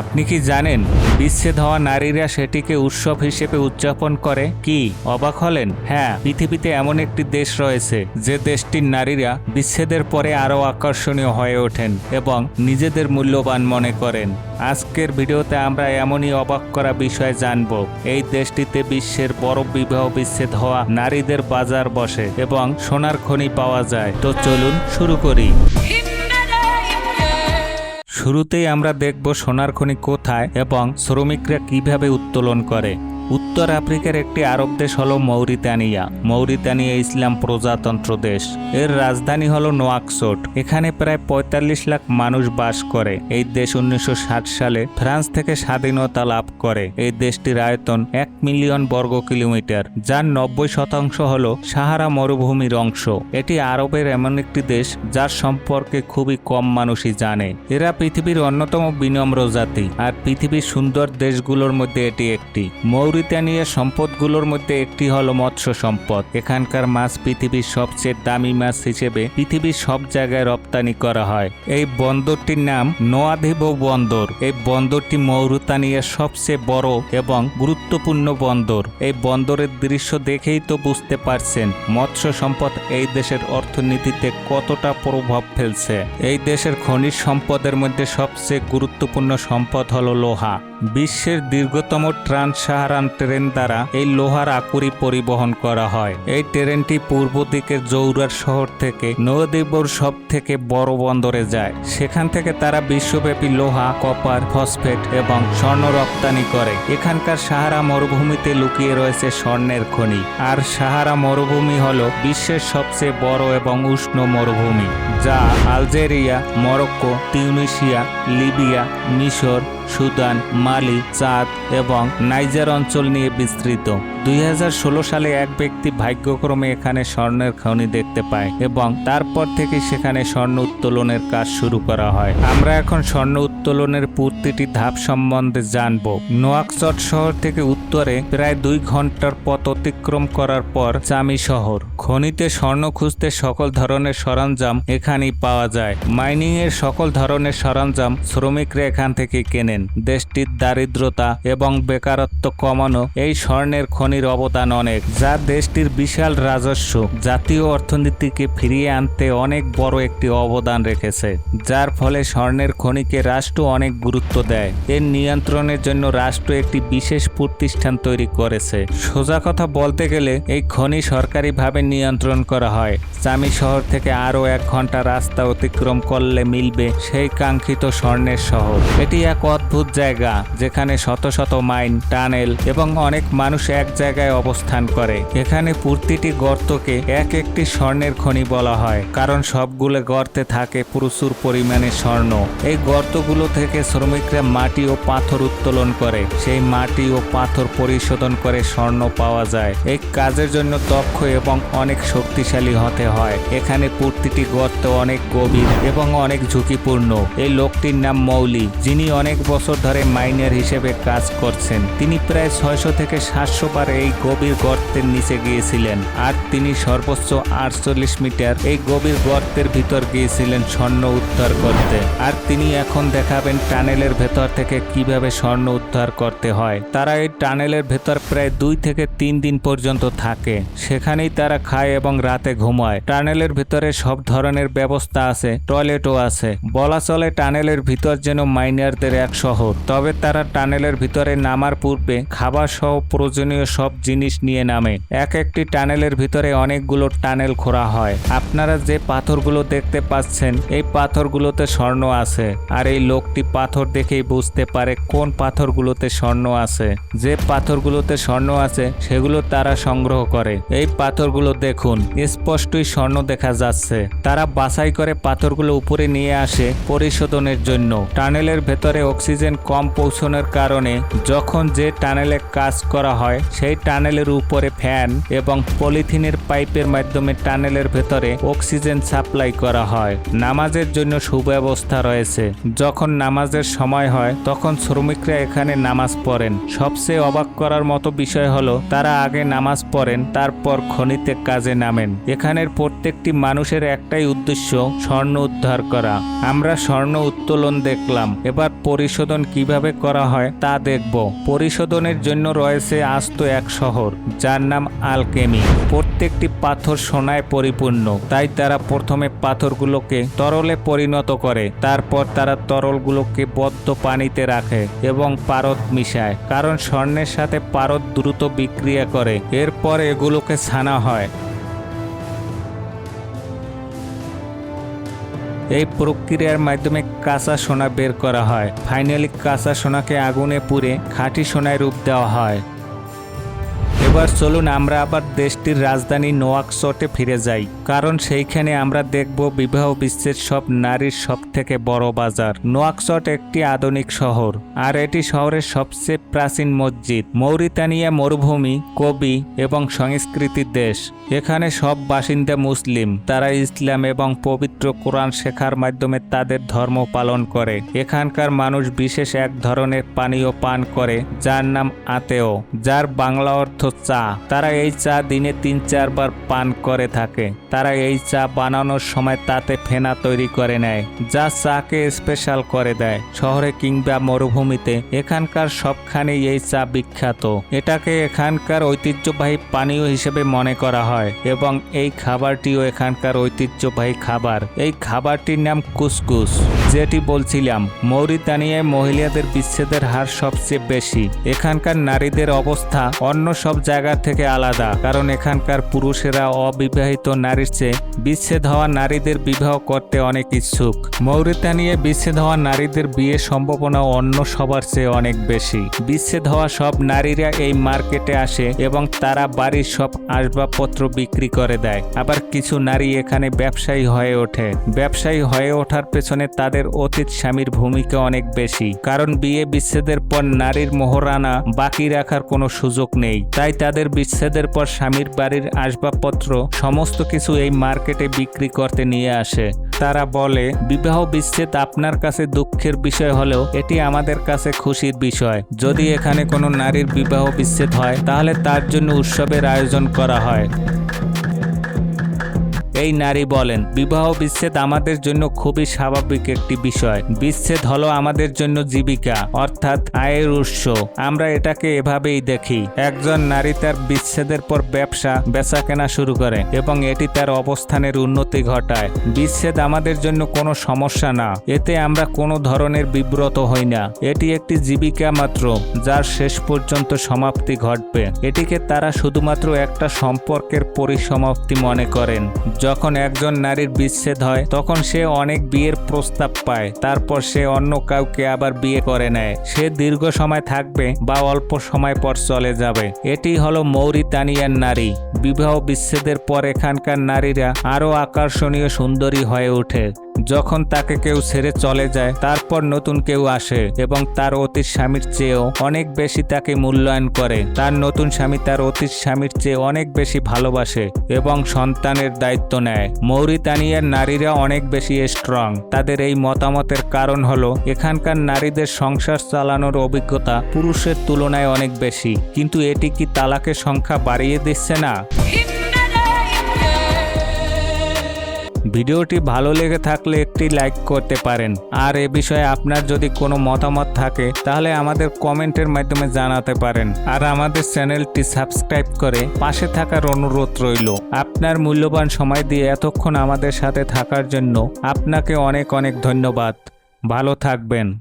আপনি কি জানেন, বিচ্ছেদ হওয়া নারীরা সেটিকে উৎসব হিসেবে উদযাপন করে? কি, অবাক হলেন? হ্যাঁ পৃথিবীতে এমন একটি দেশ রয়েছে, যে দেশটির নারীরা বিচ্ছেদের পরে আরও আকর্ষণীয় হয়ে ওঠেন এবং নিজেদের মূল্যবান মনে করেন। আজকের ভিডিওতে আমরা এমনই অবাক করা বিষয় জানব, এই দেশটিতে বিশ্বের বড় বিবাহ বিচ্ছেদ হওয়া নারীদের বাজার বসে এবং সোনার খনি পাওয়া যায়। তো চলুন শুরু করি। শুরুতেই আমরা দেখব সোনার খনি কোথায় এবং শ্রমিকরা কীভাবে উত্তোলন করে। উত্তর আফ্রিকার একটি আরব দেশ হলো মৌরিতানিয়া। মৌরিতানিয়া ইসলাম প্রজাতন্ত্র দেশ। এর রাজধানী হলো নোয়াকসোট। এখানে প্রায় ৪৫ লাখ মানুষ বাস করে। এই দেশ উনিশশো ষাট সালে ফ্রান্স থেকে স্বাধীনতা লাভ করে। এই দেশটির আয়তন এক মিলিয়ন বর্গ কিলোমিটার, যার নব্বই শতাংশ হলো সাহারা মরুভূমির অংশ। এটি আরবের এমন একটি দেশ যার সম্পর্কে খুবই কম মানুষই জানে। এরা পৃথিবীর অন্যতম বিনম্র জাতি, আর পৃথিবীর সুন্দর দেশগুলোর মধ্যে এটি একটি। মৌরিতানিয়া সম্পদগুলোর মধ্যে একটি হলো মৎস্য সম্পদ। এখানকার মাছ পৃথিবীর সবচেয়ে দামি মাছ হিসেবে পৃথিবীর সব জায়গায় রপ্তানি করা হয়। এই বন্দরটির নাম নোয়াধিব বন্দর। এই বন্দরটি মৌরিতানিয়ার সবচেয়ে বড় এবং গুরুত্বপূর্ণ বন্দর। এই বন্দরের দৃশ্য দেখেই তো বুঝতে পারছেন মৎস্য সম্পদ এই দেশের অর্থনীতিতে কতটা প্রভাব ফেলছে। এই দেশের খনিজ সম্পদের মধ্যে সবচেয়ে গুরুত্বপূর্ণ সম্পদ হলো লোহা। বিশ্বের দীর্ঘতম ট্রান্স সাহারান ট্রেন দ্বারা এই লোহার আকুরি পরিবহন করা হয়। এই ট্রেনটি পূর্ব দিকের জৌরার শহর থেকে নদীবর সব থেকে বড় বন্দরে যায়। সেখান থেকে তারা বিশ্বব্যাপী লোহা, কপার, ফসফেট এবং স্বর্ণ রপ্তানি করে। এখানকার সাহারা মরুভূমিতে লুকিয়ে রয়েছে স্বর্ণের খনি। আর সাহারা মরুভূমি হল বিশ্বের সবচেয়ে বড় এবং উষ্ণ মরুভূমি, যা আলজেরিয়া, মরক্কো তিউনিশিয়া লিবিয়া, মিশর সুদান, মালি, চাঁদ এবং নাইজার অঞ্চল নিয়ে বিস্তৃত। দুই হাজার ষোলো সালে এক ব্যক্তি ভাগ্যক্রমে এখানে স্বর্ণের খনি দেখতে পায় এবং তারপর থেকে সেখানে স্বর্ণ উত্তোলনের কাজ শুরু করা হয়। আমরা এখন স্বর্ণ উত্তোলনের প্রতিটি ধাপ সম্বন্ধে জানব। নোয়াকচট শহর থেকে উত্তরে প্রায় দুই ঘণ্টার পথ অতিক্রম করার পর চামি শহর। খনিতে স্বর্ণ খুঁজতে সকল ধরনের সরঞ্জাম এখানেই পাওয়া যায়। মাইনিং এর সকল ধরনের সরঞ্জাম শ্রমিকরা এখান থেকে কেনেন দেশটির দারিদ্রতা এবং বেকারত্ব কমানো এই স্বর্ণের খনির অবদান অনেক, যা দেশটির বিশাল রাজস্ব, জাতীয় অর্থনীতিকে ফিরিয়ে আনতে অনেক বড় একটি অবদান রেখেছে, যার ফলে স্বর্ণের খনিকে রাষ্ট্র অনেক গুরুত্ব দেয়। এর নিয়ন্ত্রণের জন্য রাষ্ট্র একটি বিশেষ প্রতিষ্ঠান তৈরি করেছে। সোজা কথা বলতে গেলে, এই খনি সরকারিভাবে নিয়ন্ত্রণ করা হয়। চামি শহর থেকে আরও এক ঘণ্টা রাস্তা অতিক্রম করলে মিলবে সেই কাঙ্ক্ষিত স্বর্ণের শহর। এটি এক অদ্ভুত জায়গা যেখানে শত শত মাইন, টানেল এবং অনেক মানুষ এক জায়গায় অবস্থান করে। এখানে প্রতিটি গর্তকে এক একটি স্বর্ণের খনি বলা হয়, কারণ সবগুলো গর্তে থাকে প্রচুর পরিমাণে স্বর্ণ। এই গর্তগুলো থেকে শ্রমিকরা মাটি ও পাথর উত্তোলন করে। সেই মাটি ও পাথর পরিশোধন করে স্বর্ণ পাওয়া যায়। এই কাজের জন্য দক্ষ এবং অনেক শক্তিশালী হতে হয়। এখানে প্রতিটি গর্ত অনেক গভীর এবং অনেক ঝুঁকিপূর্ণ। এই লোকটির নাম মৌলি, যিনি অনেক বছর ধরে মাইনার হিসেবে কাজ করছেন। তিনি প্রায় ছয়শো থেকে সাতশো বার এই গভীর গর্তের নিচে গিয়েছিলেন আর তিনি সর্বোচ্চ আটচল্লিশ মিটার এই গভীর গর্তের ভিতর গিয়েছিলেন স্বর্ণ উদ্ধার করতে। আর তিনি এখন দেখাবেন টানেলের ভেতর থেকে কীভাবে স্বর্ণ উদ্ধার করতে হয়। তারা এই টানেলের ভেতর প্রায় দুই থেকে তিন দিন পর্যন্ত থাকে। সেখানেই তারা খায় এবং রাতে ঘুমায়। টানেলের ভিতরে সব ধরনের ব্যবস্থা আছে, টয়লেটও আছে। বলা চলে টানেলের ভিতর যেন মাইনারদের এক শহর তবে তারা টানেলের ভিতরে নামার পূর্বে খাবার সহ প্রয়োজনীয় সব জিনিস নিয়ে নামে। এক একটি টানেলের ভিতরে অনেকগুলো টানেল খোঁড়া হয়। আপনারা যে পাথরগুলো দেখতে পাচ্ছেন, এই পাথরগুলোতে স্বর্ণ আছে। আর এই লোকটি পাথর দেখেই বুঝতে পারে কোন পাথরগুলোতে স্বর্ণ আছে। যে পাথরগুলোতে স্বর্ণ আছে, সেগুলো তারা সংগ্রহ করে। এই পাথরগুলো দেখুন, স্পষ্টই স্বর্ণ দেখা যাচ্ছে। তারা বাছাই করে পাথরগুলো উপরে নিয়ে আসে পরিশোধনের জন্য। টানেলের ভেতরে অক্সিজেন কম পৌঁছানোর কারণে যখন যে টানেলে কাজ করা হয়, সেই টানেলের উপরে ফ্যান এবং পলিথিনের পাইপের মাধ্যমে টানেলের ভেতরে অক্সিজেন সাপ্লাই করা হয়। নামাজের জন্য সুব্যবস্থা রয়েছে। যখন নামাজের সময় হয়, তখন শ্রমিকরা এখানে নামাজ পড়েন। সবচেয়ে অবাক করার মতো বিষয় হলো, তারা আগে নামাজ পড়েন, তারপর খনিতে কাজে নামেন। এখানের প্রত্যেকটি মানুষের একটাই উদ্দেশ্য, স্বর্ণ উদ্ধার করা। আমরা স্বর্ণ উত্তোলন দেখলাম। এবার পরিশোধন কীভাবে করা হয় তা দেখব। পরিশোধনের জন্য রয়েছে আস্ত এক শহর, যার নাম আলকেমি। প্রত্যেকটি পাথর সোনায় পরিপূর্ণ, তাই তারা প্রথমে পাথরগুলোকে তরলে পরিণত করে, তারপর তারা তরলগুলোকে বদ্ধ পানিতে রাখে এবং পারদ মিশায়, কারণ স্বর্ণের সাথে পারদ দ্রুত বিক্রিয়া করে। এরপর এগুলোকে ছানা হয়। এই প্রক্রিয়ার মাধ্যমে কাঁচা সোনা বের করা হয়। ফাইনালি কাঁচা সোনাকে আগুনে পুড়ে খাঁটি সোনায় রূপ দেওয়া হয়। এবার চলুন আমরা আবার দেশটির রাজধানী নোয়াকশটে ফিরে যাই, কারণ সেইখানে আমরা দেখব বিবাহ বিশ্বের সব নারীর সব থেকে বড় বাজার। নোয়াকশট একটি আধুনিক শহর, আর এটি শহরের সবচেয়ে প্রাচীন মসজিদ। মৌরিতানিয়া মরুভূমি, কবি এবং সংস্কৃতির দেশ। এখানে সব বাসিন্দা মুসলিম, তারা ইসলাম এবং পবিত্র কোরআন শেখার মাধ্যমে তাদের ধর্ম পালন করে। এখানকার মানুষ বিশেষ এক ধরনের পানীয় পান করে, যার নাম আতেও, যার বাংলা অর্থ চা। তারা এই চা দিনে তিন চারবার পান করে থাকে। তারা এই চা বানানোর সময় তাতে ফেনা তৈরি করে নেয়, যা চাকে স্পেশাল করে দেয়, শহরে কিংবা মরুভূমিতে। এখানকার সবখানেই এই চা বিখ্যাত। এটাকে এখানকার ঐতিহ্যবাহী পানীয় হিসেবে মনে করা হয় এবং এই খাবারটিও এখানকার ঐতিহ্যবাহী খাবার। এই খাবারটির নাম কুসকুস। যেটি বলছিলাম, মৌরিতানিয়ায় মহিলাদের বিচ্ছেদের হার সবচেয়ে বেশি। এখানকার নারীদের অবস্থা অন্য সব জায়গা থেকে আলাদা, কারণ এখানকার পুরুষেরা অবিবাহিত নারীর চেয়ে বিচ্ছেদ হওয়া নারীদের বিবাহ করতে অনেক ইচ্ছুক। মৌরিতানিয়ায় বিচ্ছেদ হওয়া নারীদের বিয়ের সম্ভাবনা অন্য সবার চেয়ে অনেক বেশি। বিচ্ছেদ হওয়া সব নারীরা এই মার্কেটে আসে এবং তারা বাড়ির সব আসবাবপত্র বিক্রি করে দেয়। আবার কিছু নারী এখানে ব্যবসায়ী হয়ে ওঠে। ব্যবসায়ী হয়ে ওঠার পেছনে তাদের অতীত স্বামীর ভূমিকা অনেক বেশি। কারণ বিয়ে বিচ্ছেদের পর নারীর মোহরানা বাকি রাখার কোনো সুযোগ নেই। তাই তাদের বিচ্ছেদের পর স্বামীর বাড়ির আসবাবপত্র সমস্ত কিছু এই মার্কেটে বিক্রি করতে নিয়ে আসে। তারা বলে, বিবাহ বিচ্ছেদ আপনার কাছে দুঃখের বিষয় হলেও এটি আমাদের কাছে খুশির বিষয়। যদি এখানে কোনো নারীর বিবাহ বিচ্ছেদ হয়, তাহলে তার জন্য উৎসবের আয়োজন করা হয়। এই নারী বলেন, বিবাহ বিচ্ছেদ আমাদের জন্য খুবই স্বাভাবিক একটি বিষয়। বিচ্ছেদ হলো আমাদের জন্য জীবিকা, অর্থাৎ আয়ের উৎস। আমরা এটাকে এভাবেই দেখি। একজন নারী তার বিচ্ছেদের পর ব্যবসা বেচা কেনা শুরু করে এবং এটি তার অবস্থানের উন্নতি ঘটায়। বিচ্ছেদ আমাদের জন্য কোনো সমস্যা না। এতে আমরা কোনো ধরনের বিব্রত হই না। এটি একটি জীবিকা মাত্র, যার শেষ পর্যন্ত সমাপ্তি ঘটবে। এটিকে তারা শুধুমাত্র একটা সম্পর্কের পরিসমাপ্তি মনে করেন। যখন একজন নারীর বিচ্ছেদ হয়, তখন সে অনেক বিয়ের প্রস্তাব পায়। তারপর সে অন্য কাউকে আবার বিয়ে করে নেয়। সে দীর্ঘ সময় থাকবে বা অল্প সময় পর চলে যাবে। এটি হলো মৌরিতানিয়ার নারী। বিবাহ বিচ্ছেদের পর এখানকার নারীরা আরও আকর্ষণীয় সুন্দরী হয়ে ওঠে। যখন তাকে কেউ ছেড়ে চলে যায়, তারপর নতুন কেউ আসে এবং তার অতীত স্বামীর চেয়েও অনেক বেশি তাকে মূল্যায়ন করে। তার নতুন স্বামী তার অতীত স্বামীর চেয়ে অনেক বেশি ভালোবাসে এবং সন্তানের দায়িত্ব নেয়। মৌরিতানিয়ার নারীরা অনেক বেশি স্ট্রং তাদের এই মতামতের কারণ হলো, এখানকার নারীদের সংসার চালানোর অভিজ্ঞতা পুরুষের তুলনায় অনেক বেশি। কিন্তু এটি কি তালাকের সংখ্যা বাড়িয়ে দিচ্ছে না? ভিডিওটি ভালো লেগে থাকলে একটি লাইক করতে পারেন। আর এ বিষয়ে আপনার যদি কোনো মতামত থাকে, তাহলে আমাদের কমেন্টের মাধ্যমে জানাতে পারেন। আর আমাদের চ্যানেলটি সাবস্ক্রাইব করে পাশে থাকার অনুরোধ রইল। আপনার মূল্যবান সময় দিয়ে এতক্ষণ আমাদের সাথে থাকার জন্য আপনাকে অনেক অনেক ধন্যবাদ। ভালো থাকবেন।